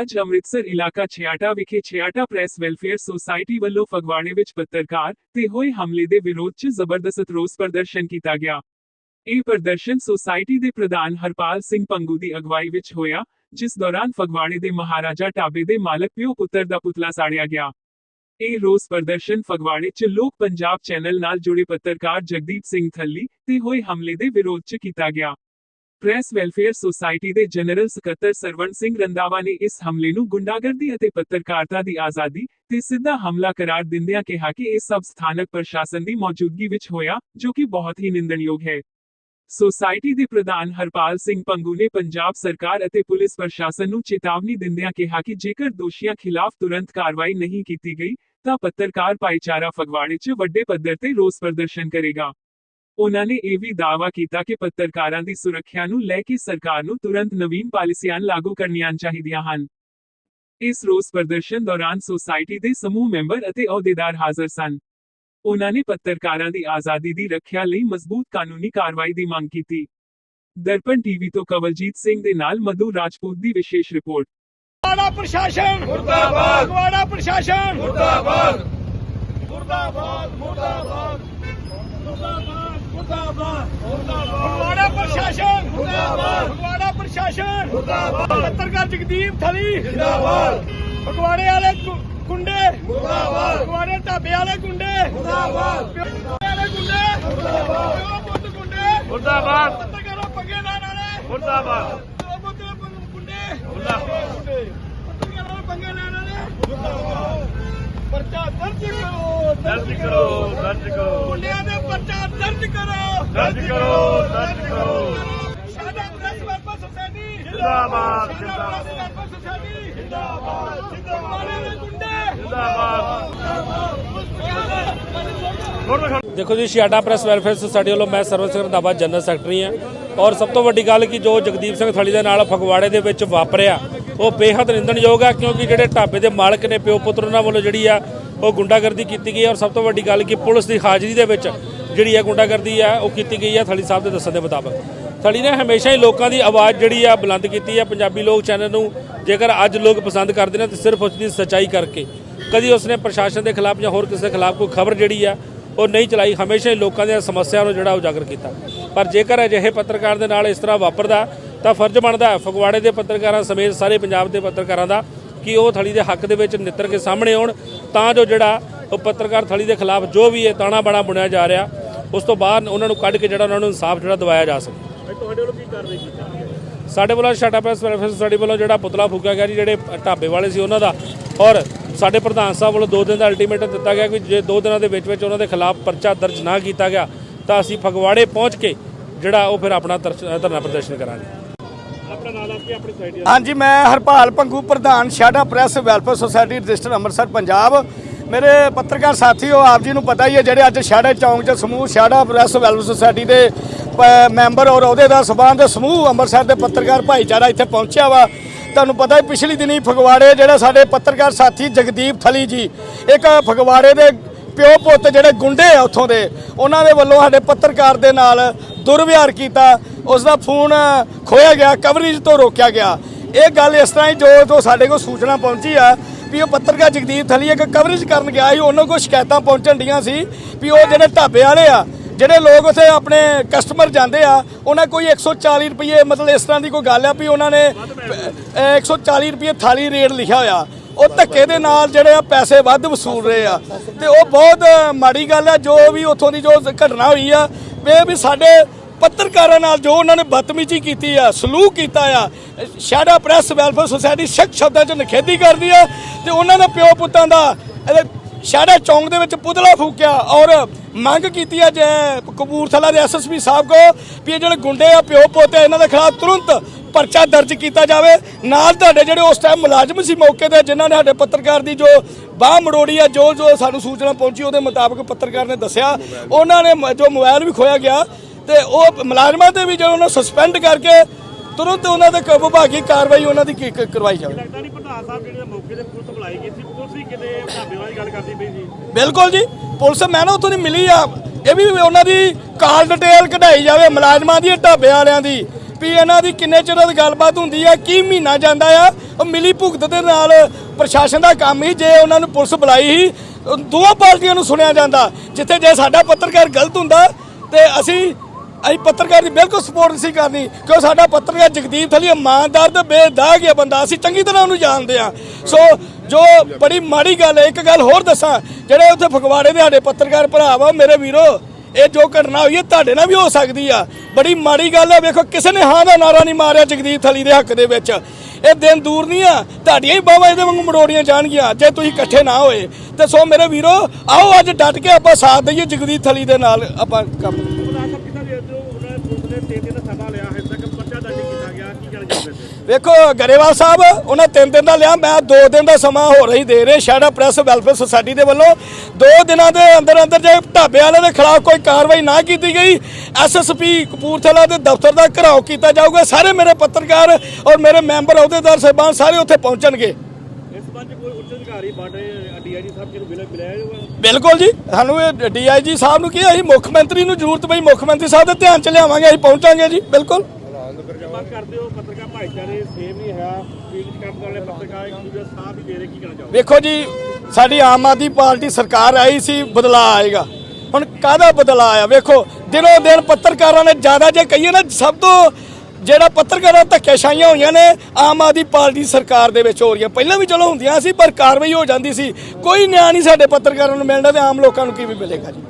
ਅੱਜ ਅੰਮ੍ਰਿਤਸਰ ਇਲਾਕਾ ਛਿਆਟਾ ਵਿਖੇ ਛਿਆਟਾ ਪ੍ਰੈਸ ਵੈਲਫੇਅਰ ਸੁਸਾਇਟੀ ਵੱਲੋਂ ਫਗਵਾੜੇ ਵਿੱਚ ਪੱਤਰਕਾਰ ਤੇ ਹੋਏ ਹਮਲੇ ਦੇ ਵਿਰੋਧ 'ਚ ਜ਼ਬਰਦਸਤ ਰੋਸ ਪ੍ਰਦਰਸ਼ਨ ਕੀਤਾ ਗਿਆ। ਇਹ ਪ੍ਰਦਰਸ਼ਨ ਸੁਸਾਇਟੀ ਦੇ ਪ੍ਰਧਾਨ ਹਰਪਾਲ ਸਿੰਘ ਪੰਗੂ ਦੀ ਅਗਵਾਈ ਵਿੱਚ ਹੋਇਆ, ਜਿਸ ਦੌਰਾਨ ਫਗਵਾੜੇ ਦੇ ਮਹਾਰਾਜਾ ਢਾਬੇ ਦੇ ਮਾਲਕ ਪਿਓ ਪੁੱਤਰ ਦਾ ਪੁਤਲਾ ਸਾੜਿਆ ਗਿਆ। ਇਹ ਰੋਸ ਪ੍ਰਦਰਸ਼ਨ ਫਗਵਾੜੇ 'ਚ ਲੋਕ ਪੰਜਾਬ ਚੈਨਲ ਨਾਲ ਜੁੜੇ ਪੱਤਰਕਾਰ ਜਗਦੀਪ ਸਿੰਘ ਥੱਲੀ ਤੇ ਹੋਏ ਹਮਲੇ ਦੇ ਵਿਰੋਧ 'ਚ ਕੀਤਾ ਗਿਆ। ਪ੍ਰੈਸ ਵੈਲਫੇਅਰ ਸੁਸਾਇਟੀ ਦੇ ਜਨਰਲ ਸਕੱਤਰ ਸਰਵਣ ਸਿੰਘ ਰੰਦਾਵਾ ਨੇ ਇਸ ਹਮਲੇ ਨੂੰ ਗੁੰਡਾਗਰਦੀ ਅਤੇ ਪੱਤਰਕਾਰਤਾ ਦੀ ਆਜ਼ਾਦੀ ਤੇ ਸਿੱਧਾ ਹਮਲਾ ਕਰਾਰ ਦਿੰਦਿਆਂ ਕਿਹਾ ਕਿ ਇਹ ਸਭ ਸਥਾਨਕ ਪ੍ਰਸ਼ਾਸਨ ਦੀ ਮੌਜੂਦਗੀ ਵਿੱਚ ਹੋਇਆ, ਜੋ ਕਿ ਬਹੁਤ ਹੀ ਨਿੰਦਣਯੋਗ ਹੈ। ਸੁਸਾਇਟੀ ਦੇ ਪ੍ਰਧਾਨ ਹਰਪਾਲ ਸਿੰਘ ਪੰਗੂ ਨੇ ਪੰਜਾਬ ਸਰਕਾਰ ਅਤੇ ਪੁਲਿਸ ਪ੍ਰਸ਼ਾਸਨ ਨੂੰ ਚੇਤਾਵਨੀ ਦਿੰਦਿਆਂ ਕਿਹਾ ਕਿ ਜੇਕਰ ਦੋਸ਼ੀਆਂ ਖਿਲਾਫ ਤੁਰੰਤ ਕਾਰਵਾਈ ਨਹੀਂ ਕੀਤੀ ਗਈ, ਤਾਂ ਪੱਤਰਕਾਰ ਭਾਈਚਾਰਾ ਫਗਵਾੜੇ 'ਚ ਵੱਡੇ ਪੱਧਰ ਤੇ ਰੋਸ ਪ੍ਰਦਰਸ਼ਨ ਕਰੇਗਾ। ਉਹਨਾਂ ਨੇ ਇਹ ਵੀ ਦਾਅਵਾ ਕੀਤਾ ਕਿ ਪੱਤਰਕਾਰਾਂ ਦੀ ਸੁਰੱਖਿਆ ਨੂੰ ਲੈ ਕੇ ਸਰਕਾਰ ਨੂੰ ਤੁਰੰਤ ਨਵੀਨ ਪਾਲਿਸੀਆਂ ਲਾਗੂ ਕਰਨੀਆਂ ਚਾਹੀਦੀਆਂ ਹਨ। ਇਸ ਰੋਸ ਪ੍ਰਦਰਸ਼ਨ ਦੌਰਾਨ ਸੁਸਾਇਟੀ ਦੇ ਸਮੂਹ ਮੈਂਬਰ ਅਤੇ ਅਹੁਦੇਦਾਰ ਹਾਜ਼ਰ ਸਨ। ਉਹਨਾਂ ਨੇ ਪੱਤਰਕਾਰਾਂ ਦੀ ਆਜ਼ਾਦੀ ਦੀ ਰੱਖਿਆ ਲਈ ਮਜ਼ਬੂਤ ਕਾਨੂੰਨੀ ਕਾਰਵਾਈ ਦੀ ਮੰਗ ਕੀਤੀ। ਦਰਪਣ ਟੀਵੀ ਤੋਂ ਕਵਲਜੀਤ ਸਿੰਘ ਦੇ ਨਾਲ ਮਧੂ ਰਾਜਪੂਤ ਦੀ ਵਿਸ਼ੇਸ਼ ਰਿਪੋਰਟ। ਫਗਵਾੜਾ ਪ੍ਰਸ਼ਾਸਨ! ਮੁਰਦਾਬਾਦ। ਫਗਵਾੜਾ ਪ੍ਰਸ਼ਾਸਨ! ਮੁਰਦਾਬਾਦ ਮੁਰਦਾਬਾਦ ਮੁਰਦਾਬਾਦ ਮੁਰਦਾਬਾਦ! ਮੁਰਦਾਬਾਦ। ਫਗਵਾੜਾ ਪ੍ਰਸ਼ਾਸਨ। ਮੁਰਦਾਬਾਦ। ਫਗਵਾੜਾ ਪ੍ਰਸ਼ਾਸਨ। ਮੁਰਦਾਬਾਦ। ਪੱਤਰਕਾਰ ਜਗਦੀਪ ਥਲੀ। ਜਿੰਦਾਬਾਦ। ਫਗਵਾੜੇ ਵਾਲੇ ਗੁੰਡੇ ਮੁਰਦਾਬਾਦ। ਫਗਵਾੜੇ ਢਾਬੇ ਵਾਲੇ ਗੁੰਡੇ ਮੁਰਦਾਬਾਦ। ਵਾਲੇ ਗੁੰਡੇ ਮੁਰਦਾਬਾਦ। ਪਿਓ ਪੁੱਤ ਗੁੰਡੇ ਮੁਰਦਾਬਾਦ। ਪੱਤਰਕਾਰਾਂ ਪੰਗੇ ਲੈਣ ਵਾਲੇ ਮੁਰਦਾਬਾਦ। ਪਿਓ ਪੁੱਤ ਗੁੰਡੇ ਮੁਰਦਾਬਾਦ। ਪੱਤਰਕਾਰਾਂ ਪੰਗੇ ਲੈਣ ਵਾਲੇ ਪਰਚਾ ਦਰਜ ਕਰੋ। ਦਰਜ ਕਰੋ ਦਰਜ ਕਰੋ। ਮੁੰਡਿਆਂ ਦੇ ਪਰਚਾ ਦਰਜ ਕਰੋ। ਦਰਜ ਕਰੋ ਦਰਜ ਕਰੋ। ਸਾਡਾ ਪ੍ਰੈਸ ਵੈਲਫੇਅਰ ਸੁਸਾਇਟੀ ਜ਼ਿੰਦਾਬਾਦ, ਸਾਡਾ ਜ਼ਿੰਦਾਬਾਦ। ਪ੍ਰੈਸ ਵੈਲਫੇਅਰ ਸੁਸਾਇਟੀ ਜਿੰਦਾਬਾਦ ਜਿੰਦਾਬਾਦ। ਦੇ ਗੁੰਡੇ। ਜਿੰਦਾਬਾਦ। ਦੇਖੋ ਜੀ ਛਿਆਟਾ ਪ੍ਰੈਸ ਵੈਲਫੇਅਰ ਸੁਸਾਇਟੀ ਵੱਲੋਂ ਮੈਂ ਸਿੰਘ ਰੰਧਾਵਾ ਜਨਰਲ ਸੈਕਟਰੀ ਹਾਂ ਔਰ ਸਭ ਤੋਂ ਵੱਡੀ ਗੱਲ ਕਿ ਜੋ ਜਗਦੀਪ ਸਿੰਘ ਥਲੀ ਦੇ ਨਾਲ ਫਗਵਾੜੇ ਦੇ ਵਿੱਚ ਵਾਪਰਿਆ ਉਹ ਬੇਹੱਦ ਨਿੰਦਣਯੋਗ ਆ ਕਿਉਂਕਿ ਜਿਹੜੇ ਢਾਬੇ ਦੇ ਮਾਲਕ ਨੇ ਪਿਓ ਪੁੱਤਰ ਉਹਨਾਂ ਵੱਲੋਂ ਜਿਹੜੀ ਆ ਉਹ ਗੁੰਡਾਗਰਦੀ ਕੀਤੀ ਗਈ ਔਰ ਸਭ ਤੋਂ ਵੱਡੀ ਗੱਲ ਕਿ ਪੁਲਿਸ ਦੀ ਹਾਜ਼ਰੀ ਦੇ ਵਿੱਚ ਜਿਹੜੀ ਹੈ ਗੁੰਡਾਗਰਦੀ ਆ, ਉਹ ਕੀਤੀ ਗਈ ਆ, ਥਲੀ ਸਾਹਿਬ ਦੇ ਦੱਸਣ ਦੇ ਮੁਤਾਬਕ। ਥਲੀ ਨੇ ਹਮੇਸ਼ਾ ਹੀ ਲੋਕਾਂ ਦੀ ਆਵਾਜ਼ ਜਿਹੜੀ ਆ, ਬੁਲੰਦ ਕੀਤੀ ਆ। ਪੰਜਾਬੀ ਲੋਕ ਚੈਨਲ ਨੂੰ ਜੇਕਰ ਅੱਜ ਲੋਕ ਪਸੰਦ ਕਰਦੇ ਨੇ, ਤਾਂ ਸਿਰਫ ਉਸ ਦੀ ਸੱਚਾਈ ਕਰਕੇ। ਕਦੀ ਉਸਨੇ ਪ੍ਰਸ਼ਾਸਨ ਦੇ ਖਿਲਾਫ ਜਾਂ ਹੋਰ ਕਿਸੇ ਦੇ ਖਿਲਾਫ ਕੋਈ ਖਬਰ ਜਿਹੜੀ ਆ, ਉਹ ਨਹੀਂ ਚਲਾਈ। ਹਮੇਸ਼ਾ ਹੀ ਲੋਕਾਂ ਦੀਆਂ ਸਮੱਸਿਆਵਾਂ ਨੂੰ ਜਿਹੜਾ ਉਜਾਗਰ ਕੀਤਾ। ਪਰ ਜੇਕਰ ਅਜਿਹੇ ਪੱਤਰਕਾਰ ਦੇ ਨਾਲ ਇਸ ਤਰ੍ਹਾਂ ਵਾਪਰਦਾ, ਤਾਂ ਫਰਜ਼ ਬਣਦਾ ਹੈ, ਫਗਵਾੜੇ ਦੇ ਪੱਤਰਕਾਰਾਂ ਸਮੇਤ ਸਾਰੇ ਪੰਜਾਬ ਦੇ ਪੱਤਰਕਾਰਾਂ ਦਾ, ਕਿ ਉਹ ਥਲੀ ਦੇ ਹੱਕ ਦੇ ਵਿੱਚ ਨਿੱਤਰ ਕੇ ਸਾਹਮਣੇ ਆਉਣ। ਤਾਂ ਜੋ ਜਿਹੜਾ ਉਹ ਪੱਤਰਕਾਰ ਥਲੀ ਦੇ ਖਿਲਾਫ ਜੋ ਵੀ ਇਹ ਤਾਣਾ ਬਾਣਾ ਬੁਣਿਆ ਜਾ ਰਿਹਾ ਉਸ ਤੋਂ ਬਾਅਦ ਉਹਨਾਂ ਨੂੰ ਕੱਢ ਕੇ ਜਿਹੜਾ ਉਹਨਾਂ ਨੂੰ ਇਨਸਾਫ ਜਿਹੜਾ ਦਿਵਾਇਆ ਜਾ ਸਕੇ। ਤੁਹਾਡੇ ਵੱਲੋਂ ਕੀ ਕਾਰਵਾਈ ਕੀਤੀ ਸਾਡੇ ਵੱਲੋਂ ਸ਼ਾਟਾ ਪ੍ਰੈਸ ਵੈਲਫੇਅਰ ਸੁਸਾਇਟੀ ਵੱਲੋਂ ਜਿਹੜਾ ਪੁਤਲਾ ਫੂਕਿਆ ਗਿਆ ਜੀ ਜਿਹੜੇ ਢਾਬੇ ਵਾਲੇ ਸੀ ਉਹਨਾਂ ਦਾ। ਔਰ ਸਾਡੇ ਪ੍ਰਧਾਨ ਸਾਹਿਬ ਵੱਲੋਂ 2 ਦਿਨ ਦਾ ਅਲਟੀਮੇਟਮ ਦਿੱਤਾ ਗਿਆ ਕਿ ਜੇ 2 ਦਿਨਾਂ ਦੇ ਵਿੱਚ ਵਿੱਚ ਉਹਨਾਂ ਦੇ ਖਿਲਾਫ ਪਰਚਾ ਦਰਜ ਨਾ ਕੀਤਾ ਗਿਆ ਤਾਂ ਅਸੀਂ ਫਗਵਾੜੇ ਪਹੁੰਚ ਕੇ ਜਿਹੜਾ ਉਹ ਫਿਰ ਆਪਣਾ ਧਰਨਾ ਪ੍ਰਦਰਸ਼ਨ ਕਰਾਂਗੇ। ਹਾਂਜੀ ਮੈਂ ਹਰਪਾਲ ਪੰਗੂ ਪ੍ਰਧਾਨ ਸ਼ਾਡਾ press welfare society register Amritsar Punjab. ਮੇਰੇ ਪੱਤਰਕਾਰ ਸਾਥੀਓ ਆਪ ਜੀ ਨੂੰ ਪਤਾ ਹੀ ਹੈ, ਜਿਹੜੇ ਅੱਜ ਸ਼ਾੜਾ ਚੌਂਕ 'ਚ ਸਮੂਹ ਸ਼ਾੜਾ ਪ੍ਰੈਸ ਵੈਲਫੇਅਰ ਸੁਸਾਇਟੀ ਦੇ ਪ- ਮੈਂਬਰ ਔਰ ਉਹਦੇ ਦਾ ਦੇ ਸਮੂਹ ਅੰਮ੍ਰਿਤਸਰ ਦੇ ਪੱਤਰਕਾਰ ਭਾਈਚਾਰਾ ਇੱਥੇ ਪਹੁੰਚਿਆ ਵਾ। ਤੁਹਾਨੂੰ ਪਤਾ ਹੈ ਪਿਛਲੀ ਦਿਨੀ ਫਗਵਾੜੇ ਜਿਹੜਾ ਸਾਡੇ ਪੱਤਰਕਾਰ ਸਾਥੀ ਜਗਦੀਪ ਥਲੀ ਜੀ, ਇੱਕ ਫਗਵਾੜੇ ਦੇ ਪਿਓ ਪੁੱਤ ਜਿਹੜੇ ਗੁੰਡੇ ਆ ਉੱਥੋਂ ਦੇ, ਉਹਨਾਂ ਦੇ ਵੱਲੋਂ ਸਾਡੇ ਪੱਤਰਕਾਰ ਦੇ ਨਾਲ ਦੁਰਵਿਹਾਰ ਕੀਤਾ। ਉਸ ਦਾ ਫੋਨ ਖੋਇਆ ਗਿਆ, ਕਵਰੇਜ ਤੋਂ ਰੋਕਿਆ ਗਿਆ। ਇਹ ਗੱਲ ਇਸ ਤਰ੍ਹਾਂ ਹੀ ਜੋ ਜੋ ਸਾਡੇ ਕੋਲ ਸੂਚਨਾ ਪਹੁੰਚੀ ਆ ਵੀ ਉਹ ਪੱਤਰਕਾਰ ਜਗਦੀਪ ਥਲੀ ਇੱਕ ਕਵਰੇਜ ਕਰਨ ਗਿਆ ਸੀ ਉਹਨਾਂ ਕੋਲ ਸ਼ਿਕਾਇਤਾਂ ਪਹੁੰਚਣ ਡੀਆਂ ਸੀ ਵੀ ਉਹ ਜਿਹੜੇ ਢਾਬੇ ਵਾਲੇ ਆ ਜਿਹੜੇ ਲੋਕ ਉੱਥੇ ਆਪਣੇ ਕਸਟਮਰ ਜਾਂਦੇ ਆ ਉਹਨਾਂ ਕੋਈ 140 ਰੁਪਏ ਮਤਲਬ ਇਸ ਤਰ੍ਹਾਂ ਦੀ ਕੋਈ ਗੱਲ ਆ ਵੀ ਉਹਨਾਂ ਨੇ ਅਹ, 140 ਰੁਪਏ ਥਾਲੀ ਰੇਟ ਲਿਖਿਆ ਹੋਇਆ। ਉਹ ਧੱਕੇ ਦੇ ਨਾਲ ਜਿਹੜੇ ਆ ਪੈਸੇ ਵੱਧ ਵਸੂਲ ਰਹੇ ਆ। ਤੇ ਉਹ ਬਹੁਤ ਮਾੜੀ ਗੱਲ ਆ ਜੋ ਵੀ ਉੱਥੋਂ ਦੀ ਜੋ ਘਟਨਾ ਹੋਈ ਆ ਇਹ ਵੀ ਸਾਡੇ ਪੱਤਰਕਾਰਾਂ ਨਾਲ ਜੋ ਉਹਨਾਂ ਨੇ ਬਦਤਮੀਜ਼ੀ ਕੀਤੀ ਆ, ਸਲੂਕ ਕੀਤਾ ਆ ਸ਼ਾਡਾ ਪ੍ਰੈਸ ਵੈਲਫੇਅਰ ਸੁਸਾਇਟੀ ਸਖਤ ਸ਼ਬਦਾਂ 'ਚ ਨਿਖੇਧੀ ਕਰਦੀ ਆ ਤੇ ਉਹਨਾਂ ਦੇ ਪਿਓ ਪੁੱਤਾਂ ਦਾ, ਇਹਦੇ ਸ਼ਾੜਾ ਚੌਂਕ ਦੇ ਵਿੱਚ ਪੁਤਲਾ ਫੂਕਿਆ ਔਰ ਮੰਗ ਕੀਤੀ ਹੈ ਜੇ ਕਪੂਰਥਲਾ ਦੇ ਐਸਐਸਪੀ ਸਾਹਿਬ ਕੋ ਵੀ ਇਹ ਜਿਹੜੇ ਗੁੰਡੇ ਆ, ਪਿਓ ਪੋਤੇ ਇਹਨਾਂ ਦੇ ਖਿਲਾਫ ਤੁਰੰਤ ਪਰਚਾ ਦਰਜ ਕੀਤਾ ਜਾਵੇ। ਨਾਲ ਤੁਹਾਡੇ ਜਿਹੜੇ ਉਸ ਟਾਈਮ ਮੁਲਾਜ਼ਮ ਸੀ ਮੌਕੇ ਤੇ, ਜਿਨ੍ਹਾਂ ਨੇ ਸਾਡੇ ਪੱਤਰਕਾਰ ਦੀ ਜੋ ਬਾਹ ਮੜੋੜੀ ਆ ਜੋ ਜੋ ਸਾਨੂੰ ਸੂਚਨਾ ਪਹੁੰਚੀ, ਉਹਦੇ ਮੁਤਾਬਕ ਪੱਤਰਕਾਰ ਨੇ ਦੱਸਿਆ। ਉਹਨਾਂ ਨੇ ਜੋ ਮੋਬਾਈਲ ਵੀ ਖੋਇਆ ਗਿਆ। ਤੇ ਉਹ ਮੁਲਾਜ਼ਮਾਂ ਤੇ ਵੀ ਜਦੋਂ ਉਹਨਾਂ ਸਸਪੈਂਡ ਕਰਕੇ ਤੁਰੰਤ ਉਹਨਾਂ ਦੇ ਕ- ਵਿਭਾਗੀ ਕਾਰਵਾਈ ਉਹਨਾਂ ਦੀ ਕੀ- ਕ- ਕਰਵਾਈ ਜਾਵੇ। ਲੱਗਦਾ ਨਹੀਂ ਪ੍ਰਧਾਨ ਸਾਹਿਬ ਜਿਹੜੇ ਮੌਕੇ ਤੇ ਪੁਲਿਸ ਬੁਲਾਈ ਗਈ ਸੀ ਪੁਲਿਸ ਵੀ ਕਿਤੇ ਢਾਬੇ ਵਾਲੀ ਗੱਲ ਕਰਦੀ ਪਈ ਸੀ। ਬਿਲਕੁਲ ਜੀ ਪੁਲਿਸ ਮੈਂ ਨਾ ਉੱਥੋਂ ਦੀ ਮਿਲੀ ਆ ਇਹ ਵੀ ਉਹਨਾਂ ਦੀ ਕਾਲ ਡਿਟੇਲ ਕਢਾਈ ਜਾਵੇ ਮੁਲਾਜ਼ਮਾਂ ਦੀ ਢਾਬੇ ਵਾਲਿਆਂ ਦੀ ਵੀ ਇਹਨਾਂ ਦੀ ਕਿੰਨੇ ਚਿਰ ਦੀ ਗੱਲਬਾਤ ਹੁੰਦੀ ਆ ਕੀ ਮਹੀਨਾ ਜਾਂਦਾ ਆ ਉਹ ਮਿਲੀ ਭੁਗਤ ਦੇ ਨਾਲ ਪ੍ਰਸ਼ਾਸਨ ਦਾ ਕੰਮ ਹੀ ਜੇ ਉਹਨਾਂ ਨੂੰ ਪੁਲਿਸ ਬੁਲਾਈ ਸੀ ਦੋਵਾਂ ਪਾਰਟੀਆਂ ਨੂੰ ਸੁਣਿਆ ਜਾਂਦਾ ਜਿੱਥੇ ਜੇ ਸਾਡਾ ਪੱਤਰਕਾਰ ਗਲਤ ਹੁੰਦਾ ਤੇ ਅਸੀਂ ਅਸੀਂ ਪੱਤਰਕਾਰ ਦੀ ਬਿਲਕੁਲ ਸਪੋਰਟ ਨਹੀਂ ਸੀ ਕਰਨੀ, ਕਿਉਂ ਸਾਡਾ ਪੱਤਰਕਾਰ ਜਗਦੀਪ ਥਲੀ ਇਮਾਨਦਾਰ ਤੇ ਬੇਦਾਗ ਹੈ ਬੰਦਾ, ਅਸੀਂ ਚੰਗੀ ਤਰ੍ਹਾਂ ਉਹਨੂੰ ਜਾਣਦੇ ਆ ਸੋ ਜੋ ਬੜੀ ਮਾੜੀ ਗੱਲ ਹੈ, ਇੱਕ ਗੱਲ ਹੋਰ ਦੱਸਾਂ, ਜਿਹੜੇ ਉੱਥੇ ਫਗਵਾੜੇ ਦੇ ਸਾਡੇ ਪੱਤਰਕਾਰ ਭਰਾ ਵਾ, ਮੇਰੇ ਵੀਰੋ, ਇਹ ਜੋ ਘਟਨਾ ਹੋਈ ਹੈ, ਤੁਹਾਡੇ ਨਾਲ ਵੀ ਹੋ ਸਕਦੀ ਆ। ਬੜੀ ਮਾੜੀ ਗੱਲ ਹੈ ਵੇਖੋ, ਕਿਸੇ ਨੇ ਹਾਂ ਦਾ ਨਾਰਾ ਨਹੀਂ ਮਾਰਿਆ ਜਗਦੀਪ ਥਲੀ ਦੇ ਹੱਕ ਦੇ ਵਿੱਚ। ਇਹ ਦਿਨ ਦੂਰ ਨਹੀਂ ਆ, ਤੁਹਾਡੀਆਂ ਹੀ ਬਾਹਾਂ ਇਹਦੇ ਵਾਂਗੂ ਮੜੋੜੀਆਂ ਜਾਣਗੀਆਂ, ਜੇ ਤੁਸੀਂ ਇਕੱਠੇ ਨਾ ਹੋਏ। ਤੇ ਸੋ ਮੇਰੇ ਵੀਰੋ, ਆਓ ਅੱਜ ਡਟ ਕੇ ਆਪਾਂ ਸਾਥ ਦਈਏ ਜਗਦੀਪ ਥਲੀ ਦੇ ਨਾਲ, ਆਪਾਂ ਕੰਮ ਉਹਨਾਂ ਸਭ ਕਿੰਨਾ ਦੇ ਜੋ ਉਹਨਾਂ ਨੇ ਤਿੰਨ ਦਿਨ ਦਾ ਸਮਾਂ ਲਿਆ ਹੈ ਤੱਕ ਪਰਚਾ ਦਰਜ ਕੀਤਾ ਗਿਆ, ਕੀ ਕਹਿਣਾ ਚਾਹੁੰਦੇ ਵੇਖੋ, ਗਰੇਵਾਲ ਸਾਹਿਬ, ਉਹਨਾਂ ਤਿੰਨ ਦਿਨ ਦਾ ਲਿਆ, ਮੈਂ ਦੋ ਦਿਨ ਦਾ ਸਮਾਂ ਹੋ ਰਹੀ ਦੇ ਰਹੇ ਸ਼ਾੜਾ ਪ੍ਰੈਸ ਵੈਲਫੇਅਰ ਸੁਸਾਇਟੀ ਦੇ ਵੱਲੋਂ। ਦੋ ਦਿਨਾਂ ਦੇ ਅੰਦਰ ਅੰਦਰ ਜੇ ਢਾਬੇ ਵਾਲਿਆਂ ਦੇ ਖਿਲਾਫ ਕੋਈ ਕਾਰਵਾਈ ਨਾ ਕੀਤੀ ਗਈ ਐਸਐਸਪੀ ਕਪੂਰਥਲਾ ਦੇ ਦਫ਼ਤਰ ਦਾ ਘਰਾਓ ਕੀਤਾ ਜਾਊਗਾ। ਸਾਰੇ ਮੇਰੇ ਪੱਤਰਕਾਰ ਔਰ ਮੇਰੇ ਮੈਂਬਰ ਅਹੁਦੇਦਾਰ, ਸਾਹਿਬਾਨ ਸਾਰੇ ਉੱਥੇ ਪਹੁੰਚਣਗੇ। ਸੰਬੰਧ 'ਚ ਕੋਈ ਉੱਚ ਅਧਿਕਾਰੀ ਬਾਡੇ ਡੀਆਈਜੀ ਸਾਹਿਬ ਜੀ ਨੂੰ ਬਿਨਾਂ ਮਿਲਿਆ ਜਾਊਗਾ ਬਿਲਕੁਲ ਜੀ ਸਾਨੂੰ ਇਹ ਡੀਆਈਜੀ ਸਾਹਿਬ ਨੂੰ ਕੀ ਅਸੀਂ ਮੁੱਖ ਮੰਤਰੀ ਨੂੰ ਜ਼ਰੂਰਤ ਪਈ ਮੁੱਖ ਮੰਤਰੀ ਸਾਹਿਬ ਦੇ ਧਿਆਨ ਚ ਲਿਆਵਾਂਗੇ ਅਸੀਂ ਪਹੁੰਚਾਂਗੇ ਜੀ ਬਿਲਕੁਲ। ਮੰਗ ਕਰਦੇ ਹੋ ਪੱਤਰਕਾਰ ਭਾਈਚਾਰੇ ਸੇਮ ਨਹੀਂ ਹੈ ਫੀਲਡ 'ਚ ਕੰਮ ਕਰਨ ਵਾਲੇ ਪੱਤਰਕਾਰ ਇੱਕ ਦੂਜੇ ਦਾ ਸਾਥ ਹੀ ਦੇ ਰਹੇ ਕੀ ਕਹਿਣਾ ਚਾਹੋਗੇ? ਵੇਖੋ ਜੀ ਸਾਡੀ ਆਮ ਆਦਮੀ ਪਾਰਟੀ ਸਰਕਾਰ ਆਈ ਸੀ ਬਦਲਾਅ ਆਏਗਾ। ਹੁਣ ਕਾਹਦਾ ਬਦਲਾਅ ਆਇਆ? ਵੇਖੋ ਦਿਨੋਂ ਦਿਨ ਪੱਤਰਕਾਰਾਂ ਨੇ ਜ਼ਿਆਦਾ ਜੇ ਕਹੀਏ ਨਾ ਸਭ ਤੋਂ ਜਿਹੜਾ ਪੱਤਰਕਾਰਾਂ ਧੱਕੇਸ਼ਾਹੀਆਂ ਹੋਈਆਂ ਨੇ, ਆਮ ਆਦਮੀ ਪਾਰਟੀ ਸਰਕਾਰ ਦੇ ਵਿੱਚ ਹੋ ਰਹੀਆਂ। ਪਹਿਲਾਂ ਵੀ ਚਲੋ ਹੁੰਦੀਆਂ ਸੀ, ਪਰ ਕਾਰਵਾਈ ਹੋ ਜਾਂਦੀ ਸੀ। ਕੋਈ ਨਿਆਂ ਨਹੀਂ ਸਾਡੇ ਪੱਤਰਕਾਰਾਂ ਨੂੰ ਮਿਲਦਾ ਤੇ ਆਮ ਲੋਕਾਂ ਨੂੰ ਕੀ ਵੀ ਮਿਲੇਗਾ ਜੀ?